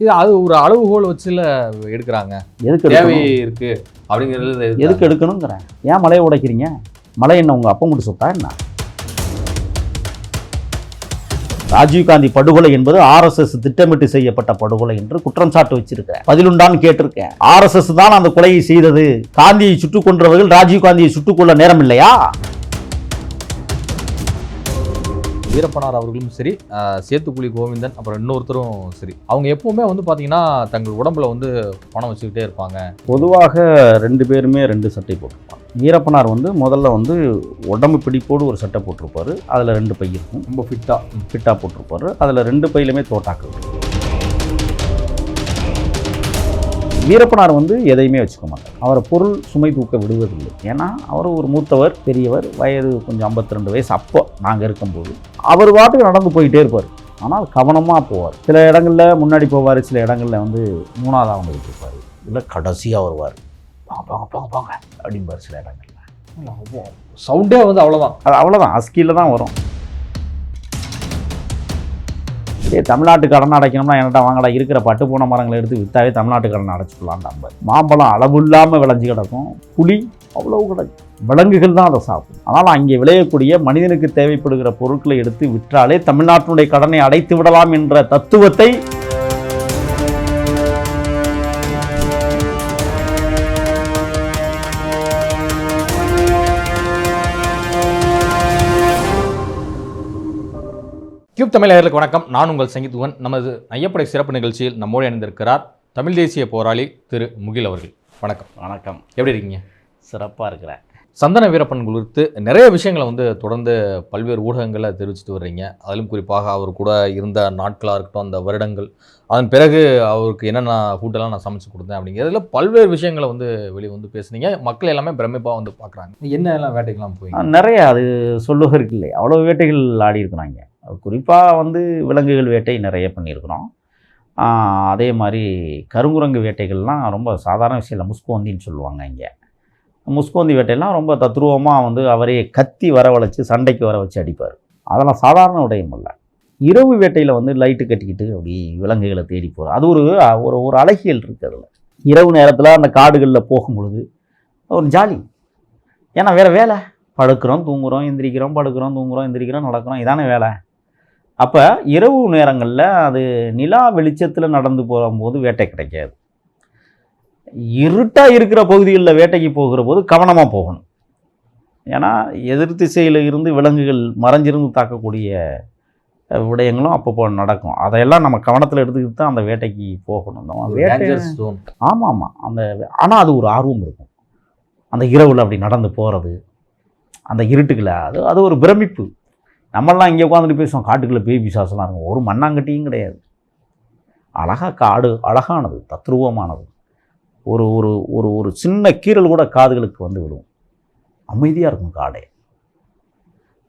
இது அது ஒரு அளவுகோல் வச்சுல எடுக்கிறாங்க. எதுக்கு தேவை இருக்கு அப்படிங்கிறது எதுக்கு எடுக்கணுங்கிறேன். ஏன் மலையை உடைக்கிறீங்க? மலை என்ன உங்க அப்பா மட்டும் சொத்தா என்ன? ராஜீவ்காந்தி படுகொலை என்பது ஆர்எஸ்எஸ் திட்டமிட்டு செய்யப்பட்ட படுகொலை என்று குற்றம் சாட்டு வச்சிருக்கேன். பதிலுண்டான்னு கேட்டிருக்கேன். ஆர்எஸ்எஸ் தான் அந்த கொலையை செய்தது. காந்தியை சுட்டுக் கொன்றவர்கள் ராஜீவ்காந்தியை சுட்டுக் கொள்ள நேரம் இல்லையா? வீரப்பனார் அவர்களும் சரி சேத்துக்குழி கோவிந்தன் அப்புறம் இன்னொருத்தரும் சரி. அவங்க எப்பவுமே வந்து பாத்தீங்கன்னா தங்கள் உடம்புல வந்து பணம் வச்சுக்கிட்டே இருப்பாங்க. பொதுவாக ரெண்டு பேருமே ரெண்டு சட்டை போட்டிருப்பாங்க. வீரப்பனார் வந்து முதல்ல வந்து உடம்பு பிடிப்போடு ஒரு சட்டை போட்டிருப்பாரு. அதில் ரெண்டு பை இருக்கும். ரொம்ப ஃபிட்டா ஃபிட்டாக போட்டிருப்பாரு. அதில் ரெண்டு பையிலுமே தோட்டாக்கள் வீரப்பனார் வந்து எதையுமே வச்சுக்க மாட்டார். அவரை பொருள் சுமை தூக்க விடுவதில்லை. ஏன்னா அவர் ஒரு மூத்தவர் பெரியவர் வயது கொஞ்சம் 52 வயசு அப்போ நாங்கள் இருக்கும்போது. அவர் பாட்டுக்கு நடந்து போயிட்டே இருப்பார். ஆனால் கவனமாக போவார். சில இடங்களில் முன்னாடி போவார் சில இடங்களில் வந்து மூணாவதாக வந்து வச்சுருப்பார் இல்லை கடைசியாக வருவார். பாங்க பாங்க பாங்க பாங்க அப்படிம்பார் சில இடங்களில். சவுண்டே வந்து அவ்வளவுதான். அது அவ்வளோதான் அஸ்கியில் தான் வரும். தமிழ்நாட்டு கடன் அடைக்கணும்னா என்னடா வாங்கடா இருக்கிற பட்டு பூன மரங்களை எடுத்து விற்றாவே தமிழ்நாட்டு கடன் அடைச்சிக்கலாம் நம்ம மாம்பழம் அளவு இல்லாமல் விளைஞ்சு கிடக்கும். புளி அவ்வளோ கிடக்கும். விலங்குகள் தான் அதை சாப்பிடும். ஆனால் அங்கே விளையக்கூடிய மனிதனுக்கு தேவைப்படுகிற பொருட்களை எடுத்து விற்றாலே தமிழ்நாட்டினுடைய கடனை அடைத்து விடலாம் என்ற தத்துவத்தை கியூப் தமிழர்களுக்கு வணக்கம். நான் உங்கள் சங்கீத்துவன். நமது ஐயப்படை சிறப்பு நிகழ்ச்சியில் நம்மோடு இணைந்திருக்கிறார் தமிழ் தேசிய போராளி திரு முகில் அவர்கள். வணக்கம். வணக்கம். எப்படி இருக்கீங்க? சிறப்பாக இருக்கிறேன். சந்தன வீரப்பன் குறித்து நிறைய விஷயங்களை வந்து தொடர்ந்து பல்வேறு ஊடகங்களில் தெரிவிச்சுட்டு வர்றீங்க. அதிலும் குறிப்பாக அவர் கூட இருந்த நாட்களாக இருக்கட்டும் அந்த வருடங்கள் அதன் பிறகு அவருக்கு என்னென்ன ஃபுட்டெல்லாம் நான் சமைச்சு கொடுத்தேன் அப்படிங்கிறதுல பல்வேறு விஷயங்களை வந்து வெளியே வந்து பேசுனீங்க. மக்கள் எல்லாமே பிரமிப்பாக வந்து பார்க்குறாங்க. என்ன எல்லாம் வேட்டைக்கெல்லாம் போய் நிறைய அது சொல்லுவதற்கு இல்லை அவ்வளோ வேட்டைகள் ஆடி இருக்கிறாங்க. குறிப்பாக வந்து விலங்குகள் வேட்டை நிறைய பண்ணியிருக்கிறோம். அதே மாதிரி கருங்குரங்கு வேட்டைகள்லாம் ரொம்ப சாதாரண விஷயம் இல்லை. முஸ்கோந்தின்னு சொல்லுவாங்க இங்கே. முஸ்கோந்தி வேட்டையெல்லாம் ரொம்ப தத்ரூபமாக வந்து அவரே கத்தி வரவழைச்சி சண்டைக்கு வர வச்சு அடிப்பார். அதெல்லாம் சாதாரண விடயம் இல்லை இரவு வேட்டையில் வந்து லைட்டு கட்டிக்கிட்டு அப்படி விலங்குகளை தேடி போகிறது அது ஒரு ஒரு ஒரு அழகியல் இருக்குது அதில். இரவு நேரத்தில் அந்த காடுகளில் போகும்பொழுது ஒரு ஜாலி. ஏன்னா வேறு வேலை. படுக்கிறோம் தூங்குகிறோம் எந்திரிக்கிறோம் படுக்கிறோம் தூங்குகிறோம் எந்திரிக்கிறோம் நடக்கிறோம். இதானே வேலை. அப்போ இரவு நேரங்களில் அது நிலா வெளிச்சத்தில் நடந்து போகும்போது வேட்டை கிடைக்காது. இருட்டாக இருக்கிற பகுதிகளில் வேட்டைக்கு போகிற போது கவனமாக போகணும். ஏன்னா எதிர் திசையில் இருந்து விலங்குகள் மறைஞ்சிருந்து தாக்கக்கூடிய விடயங்களும் அப்பப்போ நடக்கும். அதையெல்லாம் நம்ம கவனத்தில் எடுத்துக்கிட்டு தான் அந்த வேட்டைக்கு போகணும். வேட்டை ஆமாம் ஆமாம். அந்த ஆனால் அது ஒரு ஆர்வம் இருக்கும். அந்த இரவில் அப்படி நடந்து போகிறது அந்த இருட்டுக்குள்ள அது அது ஒரு பிரமிப்பு. நம்மளாம் இங்கே உட்காந்துட்டு பேசுவோம். காட்டுக்குள்ளே பேய் பிசாசெல்லாம் இருக்கும். ஒரு மண்ணாங்கட்டியும் கிடையாது. அழகாக காடு அழகானது தத்ரூபமானது. ஒரு ஒரு ஒரு ஒரு சின்ன கீறல் கூட காதுகளுக்கு வந்து விடும் அமைதியாக இருக்கும் காடே.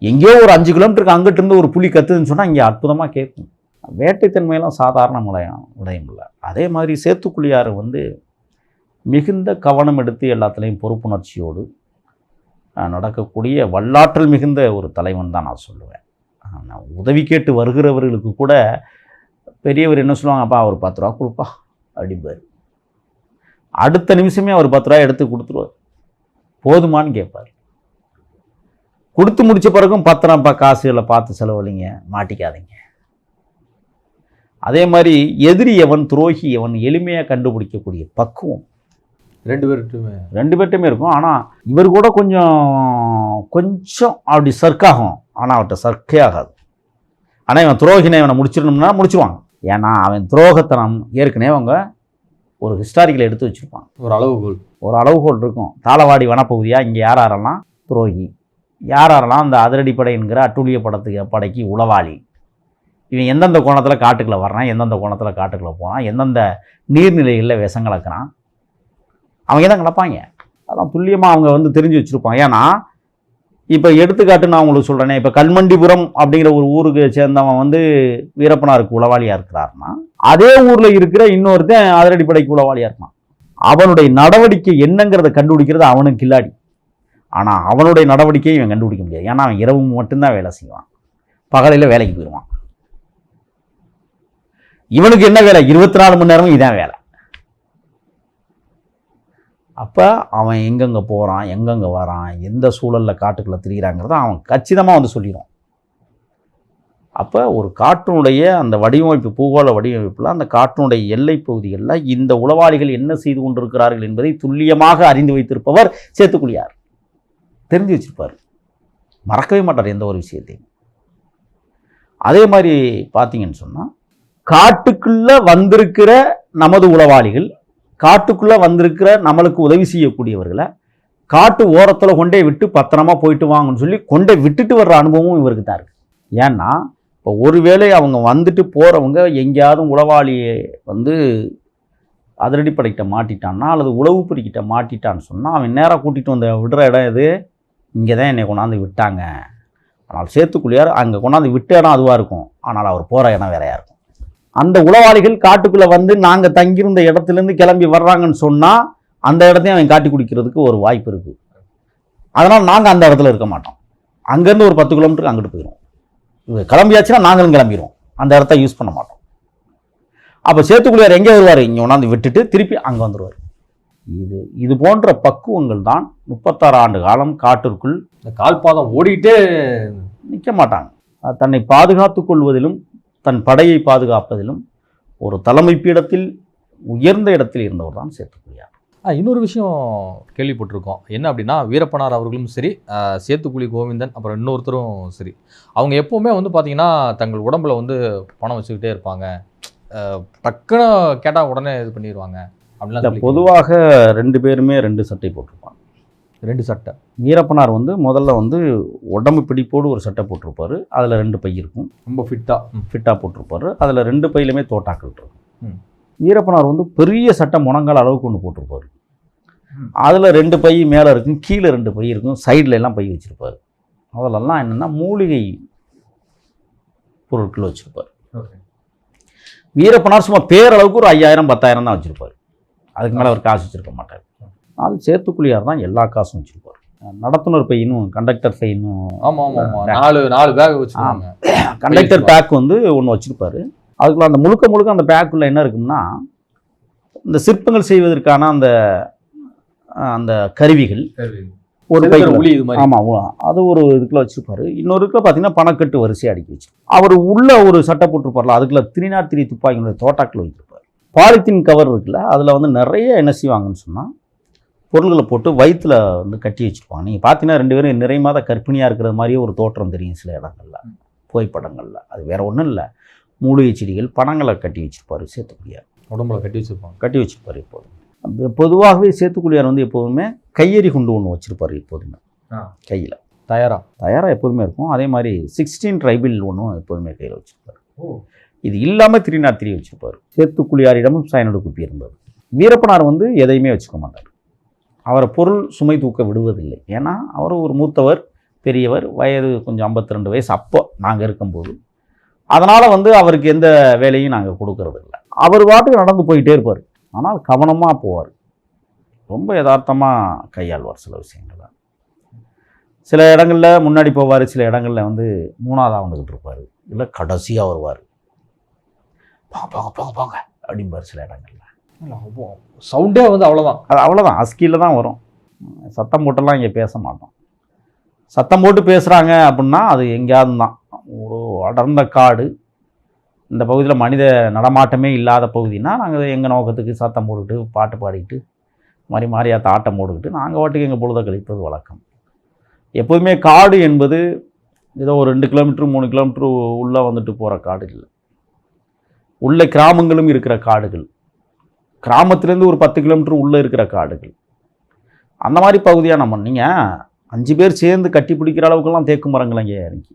எங்கேயோ ஒரு அஞ்சு கிலோமீட்டருக்கு அங்கிட்டிருந்து ஒரு புலி கத்துதுன்னு சொன்னால் இங்கே அற்புதமாக கேட்கும். வேட்டைத்தன்மையெல்லாம் சாதாரண முலையம் விடயம் இல்லை அதே மாதிரி சேத்துக்குழியார் வந்து மிகுந்த கவனம் எடுத்து எல்லாத்துலேயும் பொறுப்புணர்ச்சியோடு நடக்கக்கூடிய வல்லாற்றல் மிகுந்த ஒரு தலைவன் தான் நான் சொல்லுவேன். நான் உதவி கேட்டு வருகிறவர்களுக்கு கூட பெரியவர் என்ன சொல்லுவாங்க அப்பா அவர் பத்து ரூபா கொடுப்பா அப்படிம்பார். அடுத்த நிமிஷமே அவர் பத்து ரூபா எடுத்து கொடுத்துருவார். போதுமான்னு கேட்பார். கொடுத்து முடித்த பிறகும் பத்திரம்ப்பா காசுகளை பார்த்து செலவழிங்க மாட்டிக்காதீங்க. அதே மாதிரி எதிரி எவன் துரோகி எவன் எளிமையாக கண்டுபிடிக்கக்கூடிய பக்குவம் ரெண்டு பேர்ட்டுமே ரெண்டு பேர்ட்டுமே இருக்கும். ஆனால் இவர் கூட கொஞ்சம் கொஞ்சம் அப்படி சர்க்காகும் ஆனால் அவர்கிட்ட சர்க்கே ஆகாது. ஆனால் இவன் துரோகினை இவனை முடிச்சிடணும்னா முடிச்சிருவாங்க ஏன்னா அவன் துரோகத்தனம் ஏற்கனவே அவங்க ஒரு ஹிஸ்டாரிக்கல் எடுத்து வச்சுருப்பான் ஒரு அளவுகோல். ஒரு அளவுகோல் இருக்கும். தாளவாடி வனப்பகுதியாக இங்கே யார் யாரெல்லாம் துரோகி? யார் யாரெல்லாம் அந்த அதிரடிப்படை என்கிற அட்டூழிய படத்துக்கு படைக்கு உளவாளி? இவன் எந்தெந்த கோணத்தில் காட்டுக்குள்ளே வர்றான்? எந்தெந்த கோணத்தில் காட்டுக்குள்ளே போனான் எந்தெந்த நீர்நிலைகளில் விஷம் கலக்கிறான்? அவங்க தான் கிடப்பாங்க. அதான் துல்லியமாக அவங்க வந்து தெரிஞ்சு வச்சுருப்பாங்க. ஏன்னா இப்போ எடுத்துக்காட்டு நான் உங்களுக்கு சொல்கிறேனே இப்போ கல்மண்டிபுரம் அப்படிங்கிற ஒரு ஊருக்கு சேர்ந்தவன் வந்து வீரப்பனாருக்கு உளவாளியாக இருக்கிறாருன்னா அதே ஊரில் இருக்கிற இன்னொருத்தன் அதிரடிப்படைக்கு உளவாளியாக இருப்பான். அவனுடைய நடவடிக்கை என்னங்கிறத கண்டுபிடிக்கிறது அவனுக்கு கில்லாடி ஆனால் அவனுடைய நடவடிக்கையை இவன் கண்டுபிடிக்க முடியாது. ஏன்னா அவன் இரவு மட்டும்தான் வேலை செய்வான். பகலையில் வேலைக்கு போயிடுவான். இவனுக்கு என்ன வேலை? இருபத்தி நாலு மணி நேரமும் இதான் வேலை. அப்போ அவன் எங்கெங்கே போகிறான் எங்கெங்கே வரான் எந்த சூழலில் காட்டுக்குள்ளே திரிகிறாங்கிறத அவன் கச்சிதமாக வந்து சொல்லிடும் அப்போ ஒரு காட்டினுடைய அந்த வடிவமைப்பு பூகோள வடிவமைப்பில் அந்த காட்டினுடைய எல்லை பகுதிகளில் இந்த உளவாளிகள் என்ன செய்து கொண்டிருக்கிறார்கள் என்பதை துல்லியமாக அறிந்து வைத்திருப்பவர் சேத்துக்குழியார் தெரிஞ்சு வச்சிருப்பார். மறக்கவே மாட்டார் எந்த ஒரு விஷயத்தையும். அதே மாதிரி பார்த்தீங்கன்னு சொன்னால் காட்டுக்குள்ளே வந்திருக்கிற நமது உளவாளிகள் காட்டுக்குள்ளே வந்திருக்கிற நம்மளுக்கு உதவி செய்யக்கூடியவர்களை காட்டு ஓரத்தில் கொண்டே விட்டு பத்திரமா போயிட்டு வாங்கன்னு சொல்லி கொண்டே விட்டுட்டு வர்ற அனுபவமும் இவருக்கு தான் இருக்குது ஏன்னா இப்போ ஒருவேளை அவங்க வந்துட்டு போகிறவங்க எங்கேயாவது உளவாளியை வந்து அதிரடிப்படைக்கிட்ட மாட்டிட்டான்னா அல்லது உளவு பிடிக்கிட்ட மாட்டிட்டான்னு சொன்னால் அவன் நேராக கூட்டிகிட்டு வந்த விடுற இடம் எது இங்கே தான் என்னை கொண்டாந்து விட்டாங்க. ஆனால் சேத்துக்குள்ளியார் அங்கே கொண்டாந்து விட்ட இடம் அதுவாக இருக்கும். ஆனால் அவர் போகிற இடம் வேறையாக இருக்கும். அந்த உளவாளிகள் காட்டுக்குள்ளே வந்து நாங்கள் தங்கியிருந்த இடத்துலேருந்து கிளம்பி வர்றாங்கன்னு சொன்னால் அந்த இடத்தையும் அவன் காட்டி குடிக்கிறதுக்கு ஒரு வாய்ப்பு இருக்குது அதனால் நாங்கள் அந்த இடத்துல இருக்க மாட்டோம். அங்கேருந்து ஒரு பத்து கிலோமீட்டருக்கு அங்கிட்டு போயிடும் இது கிளம்பியாச்சுன்னா நாங்களும் கிளம்பிடுவோம் அந்த இடத்த யூஸ் பண்ண மாட்டோம். அப்போ சேத்துக்குள்ளியார் எங்கே வருவார்? இங்கே கொண்டாந்து விட்டுட்டு திருப்பி அங்கே வந்துடுவார் இது இது போன்ற பக்குவங்கள் தான் முப்பத்தாறு ஆண்டு காலம் காட்டிற்குள் இந்த கால்பாதம் ஓடிட்டே நிற்க மாட்டாங்க. தன்னை பாதுகாத்துக் கொள்வதிலும் தன் படையை பாதுகாப்பதிலும் ஒரு தலைமை பீடத்தில் உயர்ந்த இடத்தில் இருந்தவர் தான் சேத்துக்குழியார். இன்னொரு விஷயம் கேள்விப்பட்டிருக்கோம். என்ன அப்படின்னா வீரப்பனார் அவர்களும் சரி சேத்துக்குழி கோவிந்தன் அப்புறம் இன்னொருத்தரும் சரி. அவங்க எப்போவுமே வந்து பார்த்தீங்கன்னா தங்கள் உடம்புல வந்து பணம் வச்சுக்கிட்டே இருப்பாங்க. டக்குன்னு கேட்டால் உடனே இது பண்ணிடுவாங்க சொல்லி பொதுவாக ரெண்டு பேருமே ரெண்டு சட்டை போட்டிருப்பாங்க. ரெண்டு சட்டை. வீரப்பனார் வந்து முதல்ல வந்து உடம்பு பிடிப்போடு ஒரு சட்டை போட்டிருப்பாரு. அதில் ரெண்டு பை இருக்கும். ரொம்ப ஃபிட்டா ஃபிட்டாக போட்டிருப்பாரு. அதில் ரெண்டு பையிலுமே தோட்டாக்கள் இருக்கும். வீரப்பனார் வந்து பெரிய சட்டை முழங்கால் அளவுக்கு ஒன்று போட்டிருப்பாரு. அதில் ரெண்டு பை மேலே இருக்கும். கீழே ரெண்டு பை இருக்கும். சைடில் எல்லாம் பை வச்சுருப்பாரு. அதிலெல்லாம் என்னென்னா மூலிகை பொருட்கள் வச்சுருப்பார். வீரப்பனார் சும்மா பேரளவுக்கு ஒரு ஐயாயிரம் பத்தாயிரம் தான் வச்சுருப்பார். அதுக்கு மேலே அவர் காசு வச்சுருக்க மாட்டார். அது சேத்துக்குழியார் தான் எல்லா காசும் வச்சுருப்பார். நடத்துனர் பையனும் கண்டக்டர் பையனும் ஆமா ஆமா ஆமா. நாலு நாலு பேக் வச்சுருவாங்க கண்டக்டர் பேக் வந்து ஒன்று வச்சுருப்பாரு. அதுக்குள்ள அந்த முழுக்க முழுக்க அந்த பேக்குள்ள என்ன இருக்கும்னா இந்த சிற்பங்கள் செய்வதற்கான அந்த அந்த கருவிகள். ஒரு உளி இது மாதிரி. ஆமாம் அது ஒரு இதுக்குள்ள வச்சிருப்பாரு. இன்னொரு இதுக்குள்ள பார்த்தீங்கன்னா பணக்கட்டு வரிசையாக அடுக்கி வச்சு அவர் உள்ள ஒரு சட்டை போட்டிருப்பார்ல அதுக்குள்ள த்ரீ நாட் த்ரீ துப்பாக்கியுடைய தோட்டாக்கில் வைத்திருப்பார் பாலித்தீன் கவர் இருக்குல்ல அதில் வந்து நிறைய என்ன செய்வாங்கன்னு சொன்னால் பொருள்களை போட்டு வயிற்றுல வந்து கட்டி வச்சுருப்பாங்க. நீங்கள் பார்த்தீங்கன்னா ரெண்டு பேரும் நிறை மாத கர்ப்பிணியாக இருக்கிற மாதிரியே ஒரு தோற்றம் தெரியும் சில இடங்கள்ல புகைப்படங்களில். அது வேற ஒன்றும் இல்லை. மூலிகை செடிகள் பணங்களை கட்டி வச்சிருப்பாரு சேத்துக்குடியார். உடம்புல கட்டி வச்சிருப்பாங்க. கட்டி வச்சிருப்பாரு எப்போதும். பொதுவாகவே சேத்துக்குழியார் வந்து எப்போதுமே கையெறி குண்டு ஒன்று வச்சிருப்பாரு எப்போதுமே. கையில். தயாரா? தயாராக எப்போதுமே இருக்கும். அதே மாதிரி சிக்ஸ்டீன் ட்ரைபிள் ஒன்றும் எப்போதுமே கையில் வச்சிருப்பாரு. இது இல்லாமல் த்ரீ நாட் த்ரீ வச்சிருப்பாரு. சேத்துக்குழியாரிடமும் சைனடு குப்பி இருந்தது. வீரப்பனார் வந்து எதையுமே வச்சுக்க மாட்டார். அவரை பொருள் சுமை தூக்க விடுவதில்லை. ஏன்னா அவர் ஒரு மூத்தவர் பெரியவர் வயது கொஞ்சம் 52 ரெண்டு வயசு அப்போ நாங்கள் இருக்கும்போது. அதனால் வந்து அவருக்கு எந்த வேலையும் நாங்கள் கொடுக்கறது இல்லை அவர் பாட்டுக்கு நடந்து போயிட்டே இருப்பார். ஆனால் கவனமாக போவார். ரொம்ப யதார்த்தமாக கையாள்வார் சில விஷயங்களை. சில இடங்களில் முன்னாடி போவார் சில இடங்களில் வந்து மூணாவதாக வந்துக்கிட்டு இருப்பார். இல்லை கடைசியாக வருவார். போங்க போங்க போங்க போங்க. அப்படிம்பார் சில இடங்களில். சவுண்டே வந்து அவ்வளோதான் அது அவ்வளோதான் அஸ்கியில் தான் வரும். சத்தம் போட்டெல்லாம் இங்கே பேச மாட்டோம். சத்தம் போட்டு பேசுகிறாங்க அப்படின்னா அது எங்கேயாவது தான். ஒரு அடர்ந்த காடு இந்த பகுதியில் மனித நடமாட்டமே இல்லாத பகுதினா நாங்கள் எங்கள் நோக்கத்துக்கு சத்தம் போட்டுக்கிட்டு பாட்டு பாடிக்கிட்டு மாதிரி மாதிரியாத்த ஆட்டம் போட்டுக்கிட்டு நாங்கள் வாட்டுக்கு எங்கள் பொழுத கழிப்பது வழக்கம். எப்போதுமே காடு என்பது ஏதோ ஒரு ரெண்டு கிலோமீட்டர் மூணு கிலோமீட்டர் உள்ளே வந்துட்டு போகிற காடு இல்லை உள்ள கிராமங்களும் இருக்கிற காடுகள். கிராமத்துலேருந்து ஒரு பத்து கிலோமீட்டர் உள்ளே இருக்கிற காடுகள். அந்த மாதிரி பகுதியாக நம்ம நீங்கள் அஞ்சு பேர் சேர்ந்து கட்டி பிடிக்கிற அளவுக்குலாம் தேக்கு மரங்கள் அங்கே இறங்கி.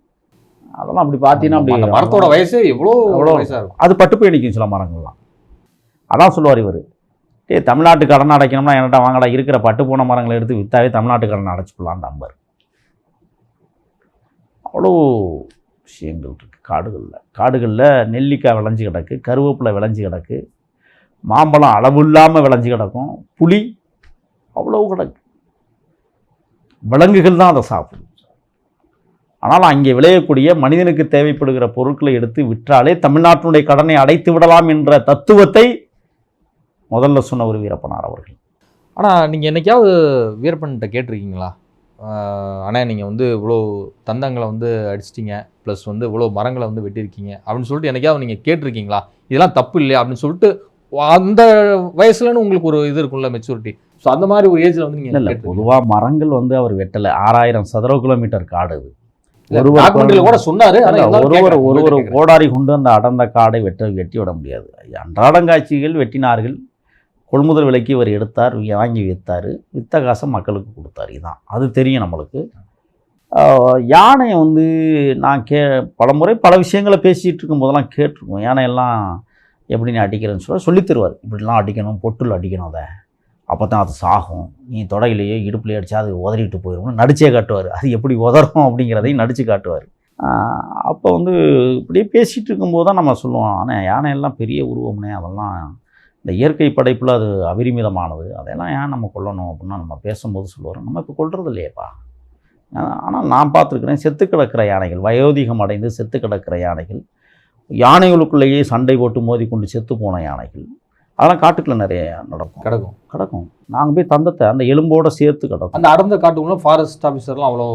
அதெல்லாம் அப்படி பார்த்தீங்கன்னா அப்படி மரத்தோட வயசே எவ்வளோ எவ்வளோ? வயசா இருக்கும். அது பட்டு போய் நிற்கும் சில மரங்கள்லாம். அதான் சொல்லுவார் இவர். ஏ தமிழ்நாட்டு கடன் அடைக்கணும்னா என்னடா வாங்கடா இருக்கிற பட்டு போன மரங்களை எடுத்து வித்தாவே தமிழ்நாட்டு கடன் அடைச்சிக்கலான்னு நம்பர் அவ்வளோ விஷயங்கள் இருக்குது காடுகளில். காடுகளில் நெல்லிக்காய் விளைஞ்சு கிடக்கு கருவேப்பிலை விளைஞ்சு கிடக்கு. மாம்பழம் அளவு இல்லாமல் விளைஞ்சு கிடக்கும். புளி அவ்வளோ கிடக்கு விலங்குகள் தான் அதை சாப்பிடும். ஆனால் அங்கே விளையக்கூடிய மனிதனுக்கு தேவைப்படுகிற பொருட்களை எடுத்து விற்றாலே தமிழ்நாட்டினுடைய கடனை அடைத்து விடலாம் என்ற தத்துவத்தை முதல்ல சொன்ன ஒரு வீரப்பனார் அவர்கள். ஆனால் நீங்கள் என்னைக்காவது வீரப்பன்கிட்ட கேட்டிருக்கீங்களா? ஆனால் நீங்கள் வந்து இவ்வளோ தந்தங்களை வந்து அடிச்சிட்டிங்க ப்ளஸ் வந்து இவ்வளோ மரங்களை வந்து வெட்டியிருக்கீங்க அப்படின்னு சொல்லிட்டு என்னைக்காவது நீங்கள் கேட்டிருக்கீங்களா? இதெல்லாம் தப்பு இல்லையா அப்படின்னு சொல்லிட்டு அந்த வயசுலன்னு உங்களுக்கு ஒரு இது இருக்கும்ல மெச்சூரிட்டி ஸோ அந்த மாதிரி ஒரு ஏஜில் வந்து நீங்கள் இல்லை பொதுவாக மரங்கள் வந்து அவர் வெட்டலை. ஆறாயிரம் சதுர கிலோமீட்டர் காடு அது. ஒருவர் கூட சொன்னாரு ஒருவர். ஒருவர். கோடாரி கொண்டு அந்த அடர்ந்த காடை வெட்ட வெட்டி விட முடியாது. அன்றாடங்காட்சிகள் வெட்டினார்கள். கொள்முதல் விலைக்கு இவர் எடுத்தார் வாங்கி விற்றார் வித்த காசை மக்களுக்கு கொடுத்தார். இதுதான் அது தெரியும் நம்மளுக்கு. யானையை வந்து நான் கே பலமுறை பல விஷயங்களை பேசிகிட்டு இருக்கும் போதெல்லாம் கேட்டிருக்கோம். யானையெல்லாம் எப்படி நீ அடிக்கிறேன்னு சொல்ல சொல்லித் தருவார். இப்படிலாம் அடிக்கணும் பொட்டில் அடிக்கணும் அதை. அப்போ தான் அது சாகும். நீ தொடையிலேயோ இடுப்புலையோ அடிச்சா அது உதறிட்டு போயிடும்னு நடிச்சே காட்டுவார். அது எப்படி உதறும் அப்படிங்கிறதையும் நடித்து காட்டுவார். அப்போ வந்து இப்படியே பேசிகிட்டு இருக்கும்போது தான் நம்ம சொல்லுவோம் ஆனால் யானையெல்லாம் பெரிய உருவம்னே அதெல்லாம் இந்த இயற்கை படைப்பில் அது அபரிமிதமானது. அதெல்லாம் ஏன் நம்ம கொல்லணும்? அப்படின்னா நம்ம பேசும்போது சொல்லுவார். நம்ம இப்போ கொள்வது இல்லையப்பா. ஆனால் நான் பார்த்துருக்குறேன் செத்து கிடக்கிற யானைகள் வயோதிகம் அடைந்து செத்து கிடக்கிற யானைகள் யானைகளுக்குள்ளேயே சண்டை போட்டு மோதி கொண்டு செத்து போன யானைகள். அதெல்லாம் காட்டுக்குள்ள நிறைய நடக்கும். கிடக்கும். கிடக்கும். நாங்கள் போய் தந்தத்தை அந்த எலும்போட சேர்த்து கிடக்கும். அந்த அடர்ந்த காட்டுக்குள்ள ஃபாரஸ்ட் ஆஃபீஸர்லாம் அவ்வளோ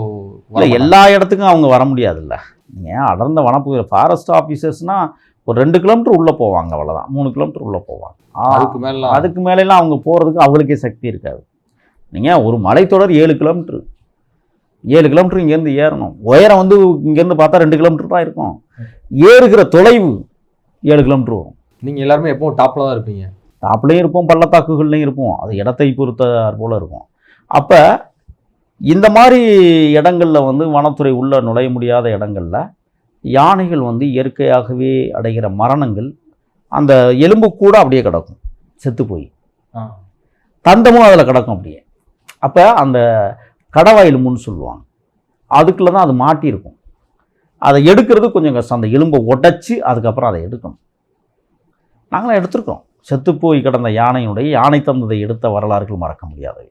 இல்லை. எல்லா இடத்துக்கும் அவங்க வர முடியாதுல்ல. நீங்கள் அடர்ந்த வனப்பகுதி ஃபாரஸ்ட் ஆஃபீஸர்ஸ்னால் ஒரு ரெண்டு கிலோமீட்டர் உள்ளே போவாங்க அவ்வளோதான் மூணு கிலோமீட்டர் உள்ளே போவாங்க. அதுக்கு மேல அதுக்கு மேலெல்லாம் அவங்க போகிறதுக்கு அவங்களுக்கே சக்தி இருக்காது. நீங்கள் ஒரு மலைத்தொடர் ஏழு கிலோமீட்டர் ஏழு கிலோமீட்டர் இங்கேருந்து ஏறணும். உயரம் வந்து இங்கேருந்து பார்த்தா ரெண்டு கிலோமீட்டர் தான் இருக்கும். ஏறுகிற தொலைவு ஏழு கிலோமீட்டர் வரும். நீங்க எல்லாருமே எப்பவும் டாப்ல தான் இருப்பீங்க. டாப்லேயும் இருப்போம் பள்ளத்தாக்குகள்லையும் இருப்போம். அது இடத்தை பொறுத்தாற் போல் இருக்கும். அப்போ இந்த மாதிரி இடங்களில் வந்து வனத்துறை உள்ள நுழைய முடியாத இடங்களில் யானைகள் வந்து இயற்கையாகவே அடைகிற மரணங்கள் அந்த எலும்பு கூட அப்படியே கிடக்கும். செத்து போய். தந்தமும் அதில் கிடக்கும் அப்படியே. அப்போ அந்த கடவாயில் முன் சொல்லுவாங்க. அதுக்குள்ளே தான் அது மாட்டியிருக்கும். அதை எடுக்கிறது கொஞ்சம் கஷ்டம். அந்த எலும்பை உடச்சி அதுக்கப்புறம் அதை எடுக்கணும். நாங்களாம் எடுத்திருக்கோம் செத்துப்போய் கிடந்த யானையினுடைய யானை தந்ததை எடுத்த வரலாறுகள் மறக்க முடியாதவை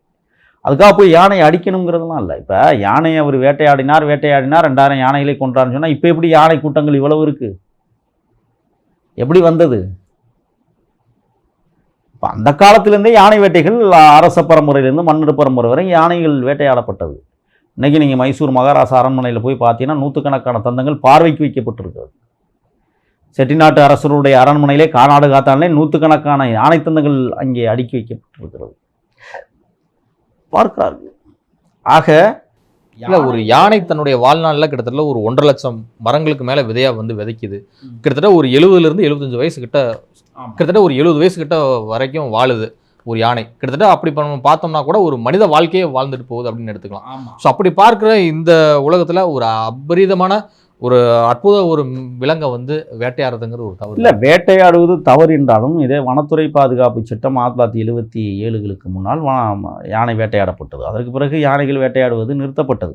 அதுக்காக போய் யானையை அடிக்கணுங்கிறதுலாம் இல்லை. இப்போ யானையை அவர் வேட்டையாடினார் வேட்டையாடினார் ரெண்டாயிரம் யானைகளை கொண்டாருன்னு சொன்னால் இப்போ எப்படி யானை கூட்டங்கள் இவ்வளவு இருக்குது எப்படி வந்தது? இப்போ அந்த காலத்திலேருந்தே யானை வேட்டைகள் அரச பரம்பரையிலேருந்து மன்னர் பரம்பரை வரை யானைகள் வேட்டையாடப்பட்டது இன்னைக்கு நீங்கள் மைசூர் மகாராசா அரண்மனையில் போய் பார்த்தீங்கன்னா நூற்றுக்கணக்கான தந்தங்கள் பார்வைக்கு வைக்கப்பட்டிருக்கிறது செட்டிநாட்டு அரசருடைய அரண்மனையிலே காநாடு காத்தாலே நூற்றுக்கணக்கான யானை தந்தங்கள் அங்கே அடுக்கி வைக்கப்பட்டிருக்கிறது பார்க்கிறார்கள் ஆக இல்ல ஒரு யானை தன்னுடைய வாழ்நாள்ல கிட்டத்தட்ட ஒரு ஒன்றரை லட்சம் மரங்களுக்கு மேல விதையா வந்து விதைக்குது. கிட்டத்தட்ட ஒரு எழுபதுல இருந்து எழுபத்தஞ்சு வயசு கிட்ட. கிட்டத்தட்ட ஒரு எழுபது வயசு கிட்ட வரைக்கும் வாழுது ஒரு யானை. கிட்டத்தட்ட அப்படி நம்ம பார்த்தோம்னா கூட ஒரு மனித வாழ்க்கையே வாழ்ந்துட்டு போகுது அப்படின்னு எடுத்துக்கலாம். ஸோ அப்படி பார்க்குற இந்த உலகத்துல ஒரு அபரிதமான ஒரு அற்புத ஒரு விலங்கை வந்து வேட்டையாடுறதுங்கிறது ஒரு தவறு. இல்லை வேட்டையாடுவது தவறு என்றாலும் இதே வனத்துறை பாதுகாப்பு சட்டம் ஆயிரத்தி தொள்ளாயிரத்தி எழுபத்தி ஏழுகளுக்கு முன்னால் யானை வேட்டையாடப்பட்டது. அதற்கு பிறகு யானைகள் வேட்டையாடுவது நிறுத்தப்பட்டது.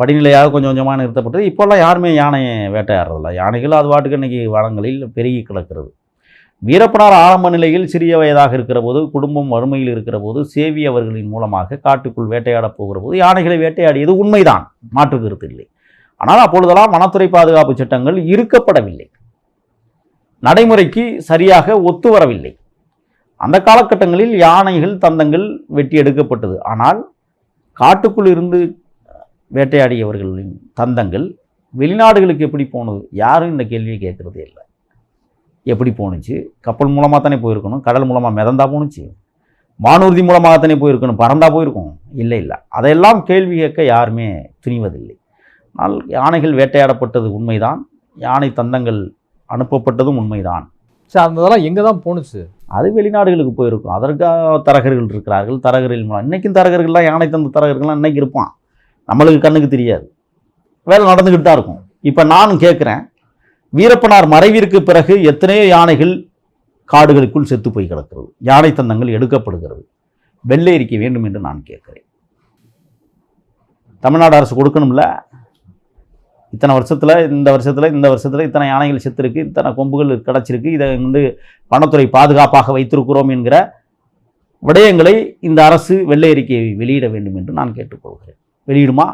படிநிலையாக கொஞ்சம் கொஞ்சமாக நிறுத்தப்பட்டது. இப்போல்லாம் யாருமே யானையை வேட்டையாடுறதில்ல. யானைகள் அது பாட்டுக்கு இன்னைக்கு வனங்களில் பெருகி கிடக்கிறது. வீரப்பனார் ஆரம்ப நிலையில் சிறிய வயதாக இருக்கிற போது குடும்பம் வறுமையில் இருக்கிற போது சேவி அவர்களின் மூலமாக காட்டுக்குள் வேட்டையாடப் போகிற போது யானைகளை வேட்டையாடியது உண்மைதான். மாற்று கருத்து இல்லை. ஆனால் அப்பொழுதெல்லாம் வனத்துறை பாதுகாப்பு சட்டங்கள் இருக்கப்படவில்லை. நடைமுறைக்கு சரியாக ஒத்து வரவில்லை. அந்த காலகட்டங்களில் யானைகள் தந்தங்கள் வெட்டி எடுக்கப்பட்டது. ஆனால் காட்டுக்குள் இருந்து வேட்டையாடியவர்களின் தந்தங்கள் வெளிநாடுகளுக்கு எப்படி போனது? யாரும் இந்த கேள்வியை கேட்குறதே இல்லை. எப்படி போணுச்சு? கப்பல் மூலமாக தானே போயிருக்கணும்? கடல் மூலமாக மிதந்தா போணுச்சு? வானூர்தி மூலமாக தானே போயிருக்கணும்? பறந்தா போயிருக்கும்? இல்லை இல்லை. அதையெல்லாம் கேள்வி கேட்க யாருமே துணிவதில்லை. ஆனால் யானைகள் வேட்டையாடப்பட்டது உண்மைதான். யானை தந்தங்கள் அனுப்பப்பட்டதும் உண்மைதான். சரி அந்த இதெல்லாம் எங்க தான் போணுச்சு? அது வெளிநாடுகளுக்கு போயிருக்கும். அதற்காக தரகர்கள் இருக்கிறார்கள். தரகர்கள் மூலம். இன்றைக்கும் தரகர்கள்லாம் யானை தந்த தரகர்கள்லாம் இன்னைக்கு இருப்பான். நம்மளுக்கு கண்ணுக்கு தெரியாது. வேலை நடந்துக்கிட்டு தான் இருக்கும். இப்போ நானும் கேட்குறேன். வீரப்பனார் மறைவிற்கு பிறகு எத்தனையோ யானைகள் காடுகளுக்குள் செத்து போய் கிடக்கிறது. யானை தந்தங்கள் எடுக்கப்படுகிறது. வெள்ளை அறிக்கை வேண்டும் என்று நான் கேட்கிறேன். தமிழ்நாடு அரசு கொடுக்கணும்ல? இத்தனை வருஷத்தில் இந்த வருஷத்தில் இந்த வருஷத்தில் இத்தனை யானைகள் செத்துருக்கு இத்தனை கொம்புகள் கிடச்சிருக்கு இதை வந்து பணத்துறை பாதுகாப்பாக வைத்திருக்கிறோம் என்கிற விடயங்களை இந்த அரசு வெள்ளை அறிக்கையை வெளியிட வேண்டும் என்று நான் கேட்டுக்கொள்கிறேன். வெளியிடுமா?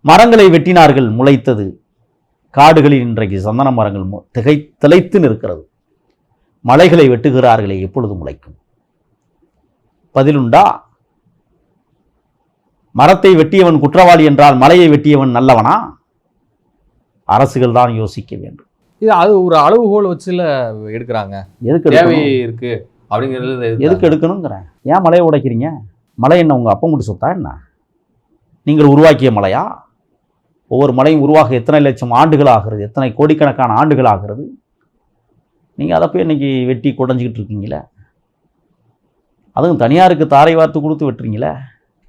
மரங்களை வெட்டினார்கள் முளைத்தது. காடுகளில் இன்றைக்கு சந்தன மரங்கள் திகை திளைத்து நிற்கிறது. மலைகளை வெட்டுகிறார்களே எப்பொழுது முளைக்கும்? பதிலுண்டா? மரத்தை வெட்டியவன் குற்றவாளி என்றால் மலையை வெட்டியவன் நல்லவனா? அரசுகள் தான் யோசிக்க வேண்டும். இது அது ஒரு அளவுகோல் வச்சுல எடுக்கிறாங்க. எதுக்கு தேவை? இருக்கு அப்படிங்கிறது எதுக்கு எடுக்கணுங்கிறேன் ஏன் மலையை உடைக்கிறீங்க? மலை என்ன உங்கள் அப்பா முடி சொத்தா என்ன? நீங்கள் உருவாக்கிய மலையா? ஒவ்வொரு மலையும் உருவாக எத்தனை லட்சம் ஆண்டுகள் ஆகிறது எத்தனை கோடிக்கணக்கான ஆண்டுகள் ஆகிறது நீங்கள் அதை போய் இன்னைக்கு வெட்டி குடஞ்சிக்கிட்டு இருக்கீங்களே? அதுவும் தனியாருக்கு தாரை வார்த்து கொடுத்து வெட்டுறீங்களே?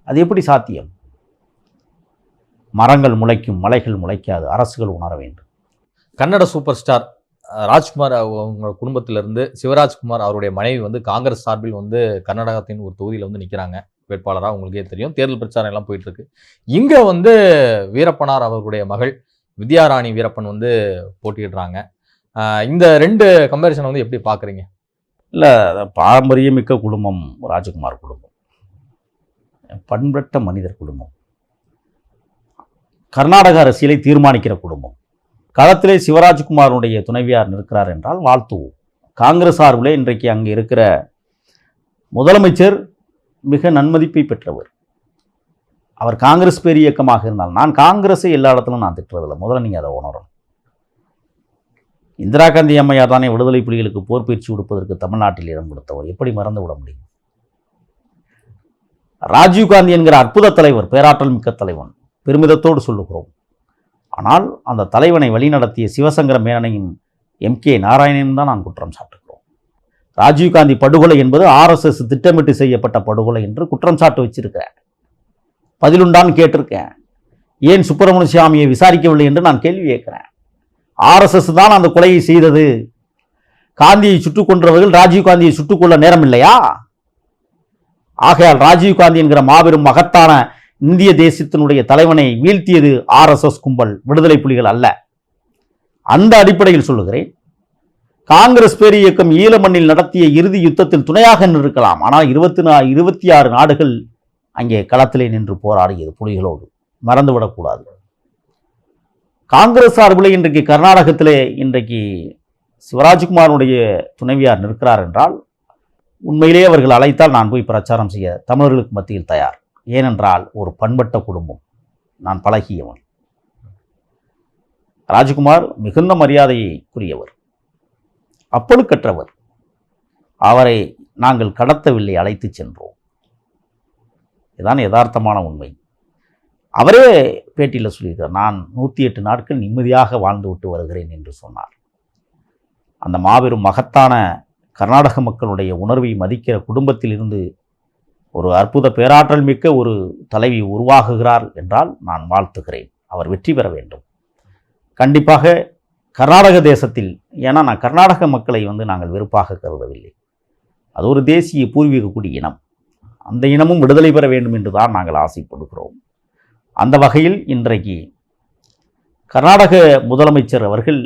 அது எப்படி சாத்தியம்? மரங்கள் முளைக்கும் மலைகள் முளைக்காது அரசுகள் உணர வேண்டும். கன்னட சூப்பர் ஸ்டார் ராஜ்குமார் அவங்க குடும்பத்திலிருந்து சிவராஜ்குமார் அவருடைய மனைவி வந்து காங்கிரஸ் சார்பில் வந்து கர்நாடகத்தின் ஒரு தொகுதியில் வந்து நிற்கிறாங்க வேட்பாளராக உங்களுக்கே தெரியும். தேர்தல் பிரச்சாரம் எல்லாம் போயிட்டு இருக்கு இங்க வந்து வீரப்பனார் அவர்களுடைய மகள் வித்யாராணி வீரப்பன் வந்து போட்டியிடுறாங்க. இந்த ரெண்டு கம்பேரிசனை வந்து எப்படி பாக்குறீங்க? பாரம்பரியமிக்க குடும்பம் ராஜகுமார் குடும்பம். பண்பட்ட மனிதர் குடும்பம். கர்நாடக அரசியலை தீர்மானிக்கிற குடும்பம். களத்திலே சிவராஜ்குமாருடைய துணைவியார் நிற்கிறார் என்றால் வாழ்த்துவோம். காங்கிரஸ் சார்பிலே இன்றைக்கு அங்கே இருக்கிற முதலமைச்சர் மிக நன்மதிப்பை பெற்றவர். அவர் காங்கிரஸ் பேர் இயக்கமாக இருந்தால் நான் காங்கிரஸை எல்லா இடத்துலும் நான் திட்டுறதில்லை முதல்ல நீங்கள் அதை உணரணும். இந்திரா காந்தி அம்மையார் தானே விடுதலை புலிகளுக்கு போர் பயிற்சி கொடுப்பதற்கு தமிழ்நாட்டில் இடம் கொடுத்தவர். எப்படி மறந்து விட முடியும்? ராஜீவ் காந்தி என்கிற அற்புத தலைவர் பேராற்றல் மிக்க தலைவன் பெருமிதத்தோடு சொல்லுகிறோம். ஆனால் அந்த தலைவனை வழிநடத்திய சிவசங்கர மேனனையும் எம் கே நாராயணனும் தான் நான் குற்றம் சாட்டு ராஜீவ் காந்தி படுகொலை என்பது ஆர்எஸ்எஸ் திட்டமிட்டு செய்யப்பட்ட படுகொலை என்று குற்றம் சாட்டு வச்சிருக்கிறேன். பதிலுண்டான்னு கேட்டிருக்கேன். ஏன் சுப்பிரமணிய சுவாமியை விசாரிக்கவில்லை என்று நான் கேள்வி கேட்கிறேன். ஆர்எஸ்எஸ் தான் அந்த கொலையை செய்தது. காந்தியை சுட்டுக் கொன்றவர்கள் ராஜீவ் காந்தியை நேரம் இல்லையா? ஆகையால் ராஜீவ் காந்தி என்கிற மாபெரும் மகத்தான இந்திய தேசத்தினுடைய தலைவனை வீழ்த்தியது ஆர்எஸ்எஸ் கும்பல் விடுதலை புலிகள் அல்ல. அந்த அடிப்படையில் சொல்லுகிறேன். காங்கிரஸ் பேர் இயக்கம் ஈழ மண்ணில் நடத்திய இறுதி யுத்தத்தில் துணையாக நின்றிருக்கலாம். ஆனால் இருபத்தி நா இருபத்தி ஆறு நாடுகள் அங்கே களத்திலே நின்று போராடியது புலிகளோடு. மறந்துவிடக்கூடாது காங்கிரஸ் சார்பில் இன்றைக்கு கர்நாடகத்திலே இன்றைக்கு சிவராஜ்குமாரனுடைய துணைவியார் நிற்கிறார் என்றால் உண்மையிலே அவர்கள் அழைத்தால் நான் போய் பிரச்சாரம் செய்ய தமிழர்களுக்கு மத்தியில் தயார். ஏனென்றால் ஒரு பண்பட்ட குடும்பம். நான் பழகியவன். ராஜ்குமார் மிகுந்த மரியாதைக்குரியவர் அப்பழுக்கற்றவர் அவரை நாங்கள் கடத்தவில்லை அழைத்துச் சென்றோம். இதுதான் யதார்த்தமான உண்மை. அவரே பேட்டியில் சொல்லியிருக்கார் நான் நூற்றி எட்டு நாட்கள் நிம்மதியாக வாழ்ந்து விட்டு வருகிறேன் என்று சொன்னார். அந்த மாபெரும் மகத்தான கர்நாடக மக்களுடைய உணர்வை மதிக்கிற குடும்பத்திலிருந்து ஒரு அற்புத பேராற்றல் மிக்க ஒரு தலைவி உருவாகுகிறார் என்றால் நான் வாழ்த்துகிறேன். அவர் வெற்றி பெற வேண்டும். கண்டிப்பாக கர்நாடக தேசத்தில் ஏன்னா நான் கர்நாடக மக்களை வந்து நாங்கள் வெறுப்பாக கருதவில்லை. அது ஒரு தேசிய பூர்வீக குடி இனம். அந்த இனமும் விடுதலை பெற வேண்டும் என்று தான் நாங்கள் ஆசைப்படுகிறோம். அந்த வகையில் இன்றைக்கு கர்நாடக முதலமைச்சர் அவர்கள்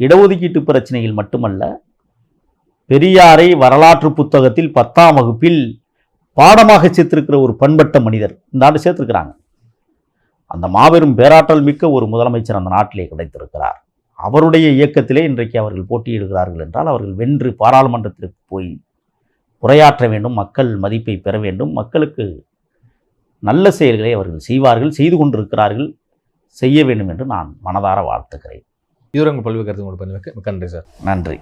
இடஒதுக்கீட்டு பிரச்சனையில் மட்டுமல்ல பெரியாரை வரலாற்று புத்தகத்தில் பத்தாம் வகுப்பில் பாடமாக சேர்த்திருக்கிற ஒரு பண்பட்ட மனிதர் இந்த ஆண்டு சேர்த்திருக்கிறாங்க. அந்த மாபெரும் பேராற்றல் மிக்க ஒரு முதலமைச்சர் அந்த நாட்டிலே கிடைத்திருக்கிறார். அவருடைய இயக்கத்திலே இன்றைக்கு அவர்கள் போட்டியிடுகிறார்கள் என்றால் அவர்கள் வென்று பாராளுமன்றத்திற்கு போய் உரையாற்ற வேண்டும் மக்கள் மதிப்பை பெற வேண்டும் மக்களுக்கு நல்ல செயல்களை அவர்கள் செய்வார்கள் செய்து கொண்டிருக்கிறார்கள் செய்ய வேண்டும் என்று நான் மனதார வாழ்த்துகிறேன். இதுவரை உங்கள் பல்வேறு கருத்து உங்களுக்கு மிக்க நன்றி சார். நன்றி.